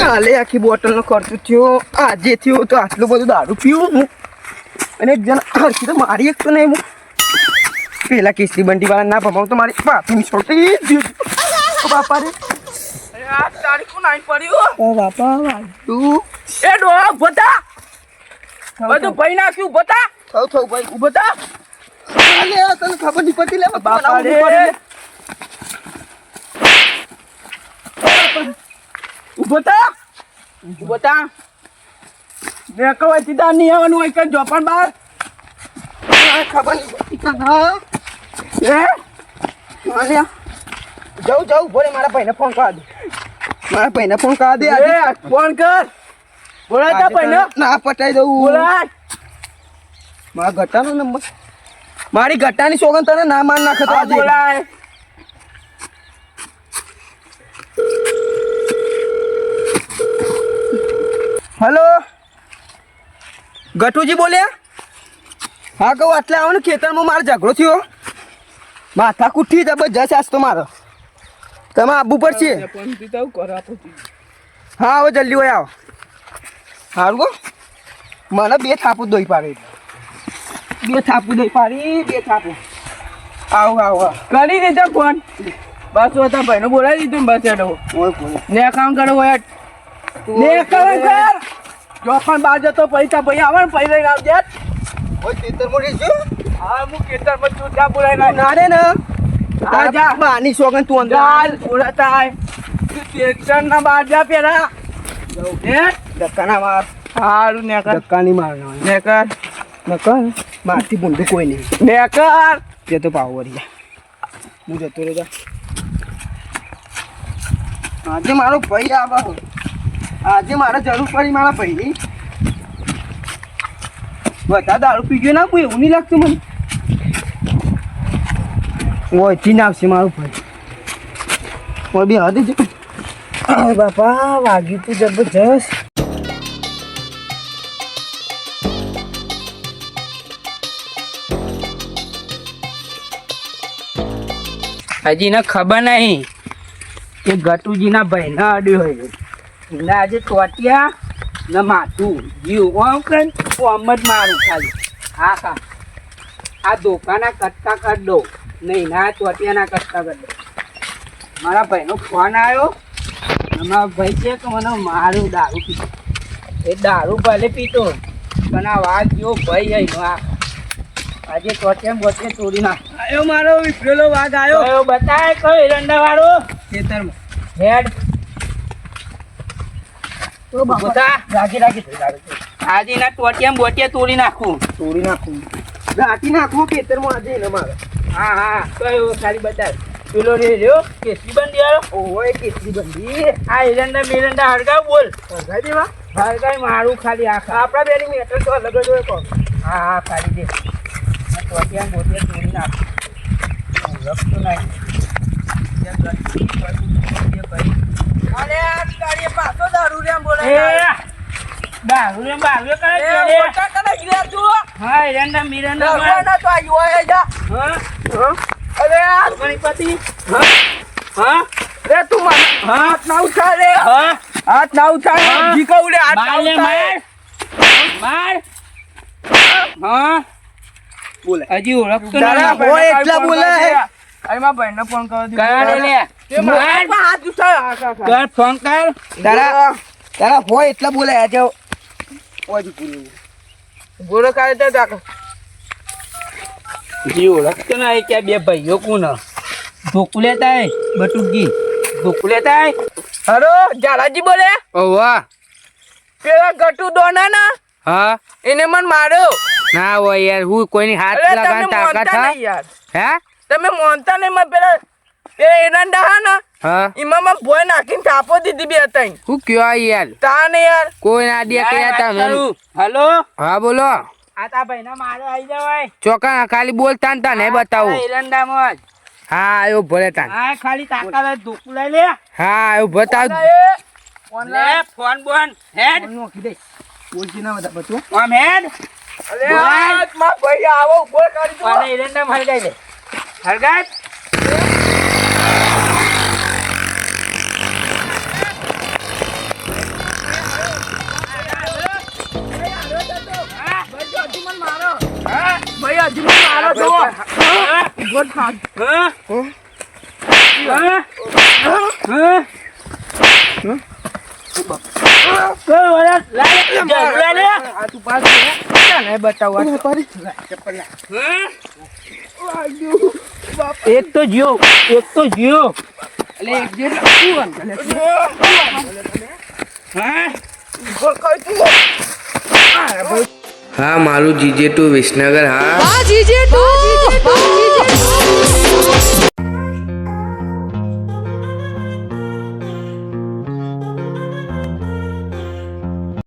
કાલે આખી બોટલનો ખર્ચો થયો. આજે થયો તો આટલું બધું દારૂ પીવું હું. અને એક જણ હરખી તો મારી એક તો નહીં હું. પેલા કેસરી બંટી વાળા ના ભમાવું તો મારી બાપની છોટી બાપા રે. ખબર નહીં પડતી લે ઓ બાપા વાગ્યું એ ડોહા બતા બધું ભાઈ નાખ્યું બતા થયું થયું ભાઈ ઊભો થા અલે આ તને ખબર નહીં પડતી લે બાપા બાપા રે. ઊભો થા. ઊભો થા. મેં કહેવાય સીધા નહીં આવવાનું હોય કે જોપણ બાર? ખબર હે જવું જાઉં ભોરે મારા ભાઈને ફોન કરા દે. મારા ભાઈને ફોન કરા દે ફોન કર. બોલાય તા ભાઈને. ના પટાઈ દઉં. બોલા મારા ઘટાનો નંબર. મારી ઘટાની સોગન તને ના માર નાખતો હા આજે. બોલાય. હલો? ગટુજી બોલ્યા હા કહું આટલે આવો ને ખેતરમાં મારો ઝઘડો થયો. માથા કુઠી જબરજસ્ત તો મારો. તમે આબુ કર આપું હા આવો જલ્દી હોય આવો. સારું ગો મને બે થાપુ દોઈ પાડી. બે થાપું દોઈ પાડી બે થાપુ. આવો આવો કરી દીધો ફોન. બસ હતા ભાઈને બોલાવી દીધું બસ એડો ને કામ કરો હોય ને કામ કર જો પણ બાર જતો પૈસા ભાઈ આવે ને પૈસા લઈને આવજે. ખેતર મોડી છું હા હું ખેતરમાં છું ત્યાં બોલાય ના. રે ને? હા, જા. બાની સોગન તું અંદર હાલ બોલાતા આય તું ના બહાર જા પેલા હે? ધક્કાના માર. સારું ને કર ધક્કાની માર ને કર નકર. મારથી બુંડું કોઈ નહીં. ને કર તે તો પાવ વળી હું જતો રહે જા આજે મારો ભાઈ આવા આજે મારે જરૂર પડી મારા ભાઈની. બધા દારૂ પી ગયો ના એવું નહીં લાગતું મને. ઓછી ના આવશે મારું ભાઈ કોઈ બી હદ જ. બાપા, વાગ્યું તું જબરજસ્ત. હજી ને ખબર નહીં કે ગટુજીના ભાઈના અડ્યો હોય. એટલે આજે ટોટિયા ને માથું. જીવ ઓમ કર ઓમ જ મારું ખાલી. હા હા. આ દોકાના કટકા કરી દો. નહીં ના ચોટિયાના કટકા કરી દો. મારા ભાઈનો ફોન આવ્યો મારા ભાઈ છે કે મને મારું દારૂ પીતો એ દારૂ ભલે પીતો પણ આ વાત જો ભાઈ અહીંનો આ આજે ટોટિયા બોટિયા ચોરી ના આયો મારો વિફરેલો વાઘ આવ્યો બતાય કયો એરંડા વાળો ખેતરમાં. હેડ. રાખી રાખી આજે ના ટોટિયા બોટિયા તોડી નાખું. તોડી નાખું. રાખી નાખું ખેતરમાં આજે ને મારે હા હા. કયો સારી બધા પેલો રે રહ્યો કેસરી બંધી વાળો ઓય કેસરી બંધી આ એરંડા મેરંડા હળગાવ બોલ. હરગાઈ દેવા? મારું ખાલી આખા. આપણા બેની મેટર તો અલગ જ હોય કોણ હા હા ખાલી દે. ટોટિયા બોટિયા તોડી નાખું. હું નહીં ત્યાં ગંદકી પડ્યું છે ભાઈ. અરે આ ગાડીએ પાછો હા અરે આ તું ફોન કરો કરે ફોન તારા હોય એટલા બોલે આજે ઓજી પૂરી તો તાક જી ઓળખતો નહીં કે બે ભાઈઓ કોણ? ધોકુ લેતા હે બટુકી. ધોકુ લેતા હે હરો જાલાજી બોલે? ઓવા. પેલા ગટુ દોના ના? હા. એને મન માર્યો. ના હોય યાર હું કોઈની હાથ અરે તાકાત હે? તમે મોનતા નહીં મને પેલા એ એરંડા હા ના હા? એમાં માં ભોય નાખીને તાપો દીધી બે હતા હું કયો યાર? તા યાર. કોઈ ના દે કે તમે હેલો? હા બોલો. આ ભાઈ ના મારે આવી જવાય. ચોકા ખાલી બોલતા ને તને બતાવું. એરંડામાં હા એવું ભલે તાન. હા ખાલી તાકાત ધોકું લઈ લે. હા આવ્યો બતાવ લે ફોન બોન. હેડ. નોખી દે. બોલતી ના બધા બધું. આમ હેડ. અરે આ માં ભાઈ આવો બોલ કરી દો અને એરંડા હળગાઈ લે હળગાઈ ચાલ, એ બતાવો આ ચપ્પલ. હા? વાગ્યું. બાપ. એક તો જીઓ એક તો જીઓ એટલે એક જે શું વાંધો લે? હા ભાઈ હા મારું જીજે ટુ વિસનગર હા bajije tu.